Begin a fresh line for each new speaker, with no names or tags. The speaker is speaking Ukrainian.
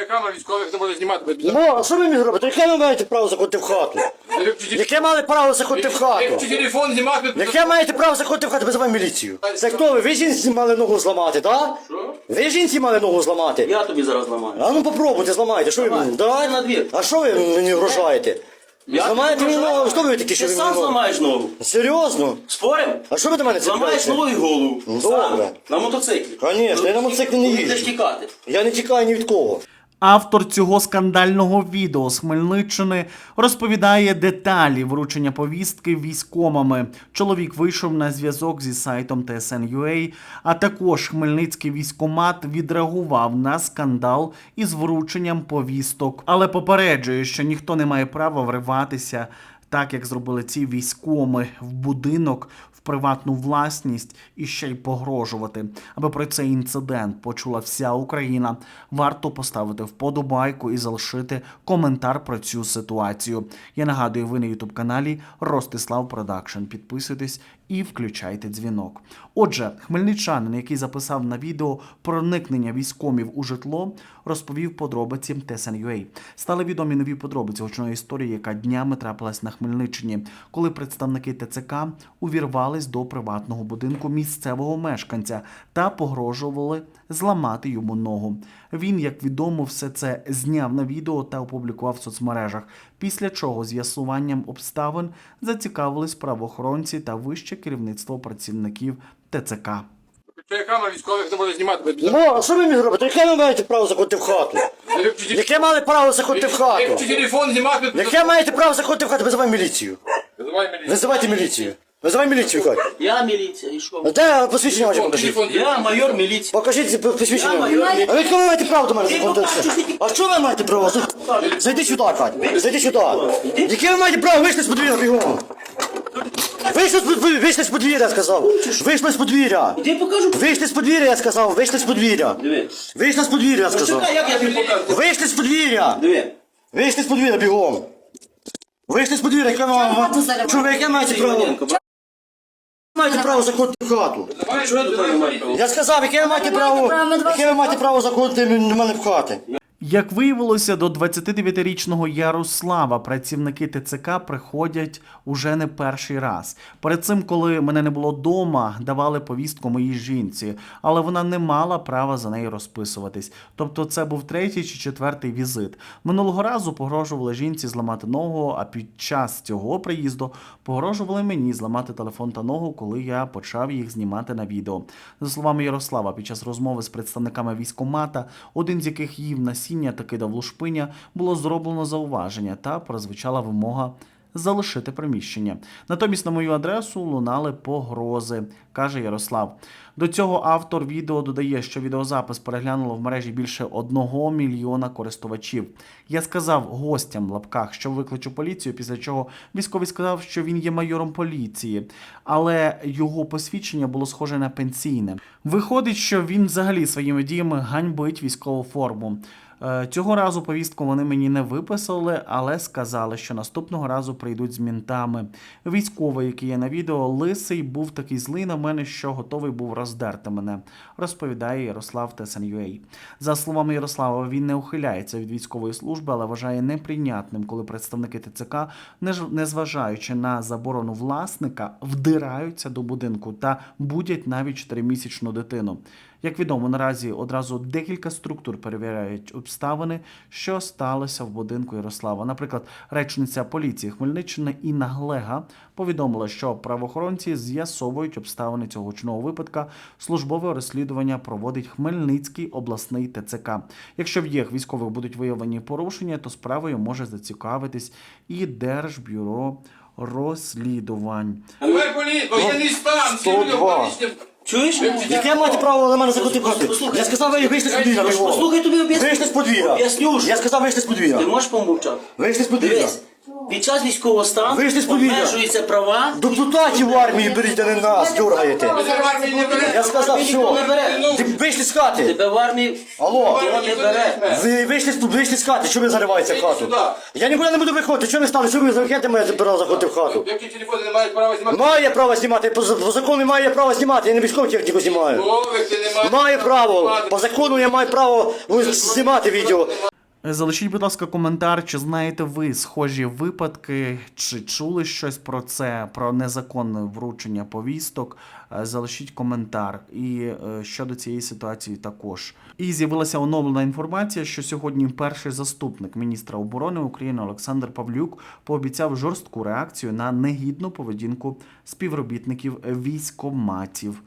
Камера військових не може знімати.
Ну, а що ви мені робите? Яке ви маєте право заходити в хату? Яке мали право заходити в хату?
Телефон знімати,
Яке маєте право заходити в хату? Визивай міліцію. Це хто ви? Ви жінці мали ногу зламати, так?
Що?
Ви жінці мали ногу зламати?
Я тобі зараз ламаю.
А ну попробуйте, зламайте. Що ви мені?
давай на двір.
А що ви мені вражаєте?
Я
Зламаєте
тобі
мені
вражаю.
ногу? Хто ви такі, що
Ти
ви
сам
мені ногу?
зламаєш ногу.
Серйозно?
Спорим?
А що ви до мене
Зламаєш
цепляєте?
ногу і голову.
Ну,
Сам.
добре.
На мотоциклі.
Звісно, я на мотоциклі не
Будеш
їжджу.
тікати.
Я не тікаю ні від кого.
Автор цього скандального відео з Хмельниччини розповідає деталі вручення повістки військомами. Чоловік вийшов на зв'язок зі сайтом TSN.ua, а також Хмельницький військомат відреагував на скандал із врученням повісток, але попереджує, що ніхто не має права вриватися. Так як зробили ці військоми в будинок, в приватну власність і ще й погрожувати. Аби про цей інцидент почула вся Україна, варто поставити вподобайку і залишити коментар про цю ситуацію. Я нагадую, ви на ютуб каналі Ростислав Продакшн. Підписуйтесь і включайте дзвінок. Отже, хмельничанин, який записав на відео проникнення військомів у житло, розповів подробиці TSN.ua. Стали відомі нові подробиці гучної історії, яка днями трапилась на Хмельниччині, коли представники ТЦК увірвались до приватного будинку місцевого мешканця та погрожували зламати йому ногу. Він, як відомо, все це зняв на відео та опублікував в соцмережах. Після чого з'ясуванням обставин зацікавились правоохоронці та вище керівництво працівників ТЦК.
Камера військових не може знімати.
Ну, а що ви мені робите? Яке ви маєте право заходити в хату? Яке мали право заходити в хату?
Якщо телефон знімати,
Яке маєте право заходити в хату? Визивай міліцію.
Визивай міліцію.
Визивайте міліцію. Визивай міліцію, Кать.
Я міліція, і що?
Де посвідчення ваше покажіть?
Телефон
Я майор міліції.
Покажіть п- посвідчення.
Я майор міліції.
А ви кого маєте право до мене
Ти
заходити? А що ви маєте право? Зайди сюди, Кать. Зайди сюди. Яке ви маєте право? Вийшли з подвір'я бігом. Вийшли з подвір'я, вийшли з подвір'я, я сказав. Вийшли з подвір'я.
Ти покажу.
Вийшли з подвір'я, я сказав. Вийшли з подвір'я.
Диви.
Вийшли з подвір'я, я сказав.
Чекай, як я тобі покажу.
Вийшли з подвір'я.
Диви.
Вийшли з подвір'я бігом. Вийшли з подвір'я, яке вам... Що ви яке маєте право? Маєте право заходити в хату.
Що я до маю право?
Я сказав, яке ви маєте право, яке ви маєте право заходити до мене в хати.
Як виявилося, до 29-річного Ярослава працівники ТЦК приходять уже не перший раз. Перед цим, коли мене не було дома, давали повістку моїй жінці, але вона не мала права за неї розписуватись. Тобто, це був третій чи четвертий візит. Минулого разу погрожували жінці зламати ногу, а під час цього приїзду погрожували мені зламати телефон та ногу, коли я почав їх знімати на відео. За словами Ярослава, під час розмови з представниками військомата, один з яких їв насіння та кидав лушпиня, було зроблено зауваження та прозвучала вимога. Залишити приміщення. Натомість на мою адресу лунали погрози, каже Ярослав. До цього автор відео додає, що відеозапис переглянуло в мережі більше одного мільйона користувачів. Я сказав гостям в лапках, що викличу поліцію, після чого військовий сказав, що він є майором поліції, але його посвідчення було схоже на пенсійне. Виходить, що він взагалі своїми діями ганьбить військову форму. Е, Цього разу повістку вони мені не виписали, але сказали, що наступного разу прийдуть з мінтами. Військовий, який є на відео, лисий, був такий злий на мене, що готовий був роздерти мене, розповідає Ярослав Тесен.ua. За словами Ярослава, він не ухиляється від військової служби, але вважає неприйнятним, коли представники ТЦК, незважаючи на заборону власника, вдираються до будинку та будять навіть чотиримісячну дитину. Як відомо, наразі одразу декілька структур перевіряють обставини, що сталося в будинку Ярослава. Наприклад, речниця поліції Хмельниччини Інна Глега повідомила, що правоохоронці з'ясовують обставини цього гучного випадка. Службове розслідування проводить Хмельницький обласний ТЦК. Якщо в їх військових будуть виявлені порушення, то справою може зацікавитись і Держбюро розслідувань.
Давай поліцію, воєнний стан,
102.
Чуєш?
Яке маєте право на мене в?
Послухай.
Я сказав, ви вийшли з подвір'я.
Послухай тобі об'ясню.
Вийшли з подвір'я.
Об'ясню ж.
Я сказав, вийшли з
Ти
подвір'я.
можеш помовчати?
Вийшли з подвір'я.
Дивись. Під час військового стану
Ви ж не сповідали.
обмежуються права.
Депутатів в армії беріть, а не нас, дюргаєте.
Не.
Я сказав,
не
все. Ти вийшли з хати.
Тебе в армії
Алло.
ніхто не бере.
Ви вийшли, з- вийшли з хати, що ви зариваєте в хату? Я нікуди не буду виходити, що ви стали, що ви замовляєте мене забирав заходити в хату?
Які телефони не мають права знімати?
Має право знімати, по, за- по закону має право знімати, я не військову техніку знімаю.
Голови ти не маєш.
Маю право, по закону я маю право ну, знімати відео.
Залишіть, будь ласка, коментар, чи знаєте ви схожі випадки, чи чули щось про це, про незаконне вручення повісток. Е, Залишіть коментар. І е, щодо цієї ситуації також. І з'явилася оновлена інформація, що сьогодні перший заступник міністра оборони України Олександр Павлюк пообіцяв жорстку реакцію на негідну поведінку співробітників військоматів.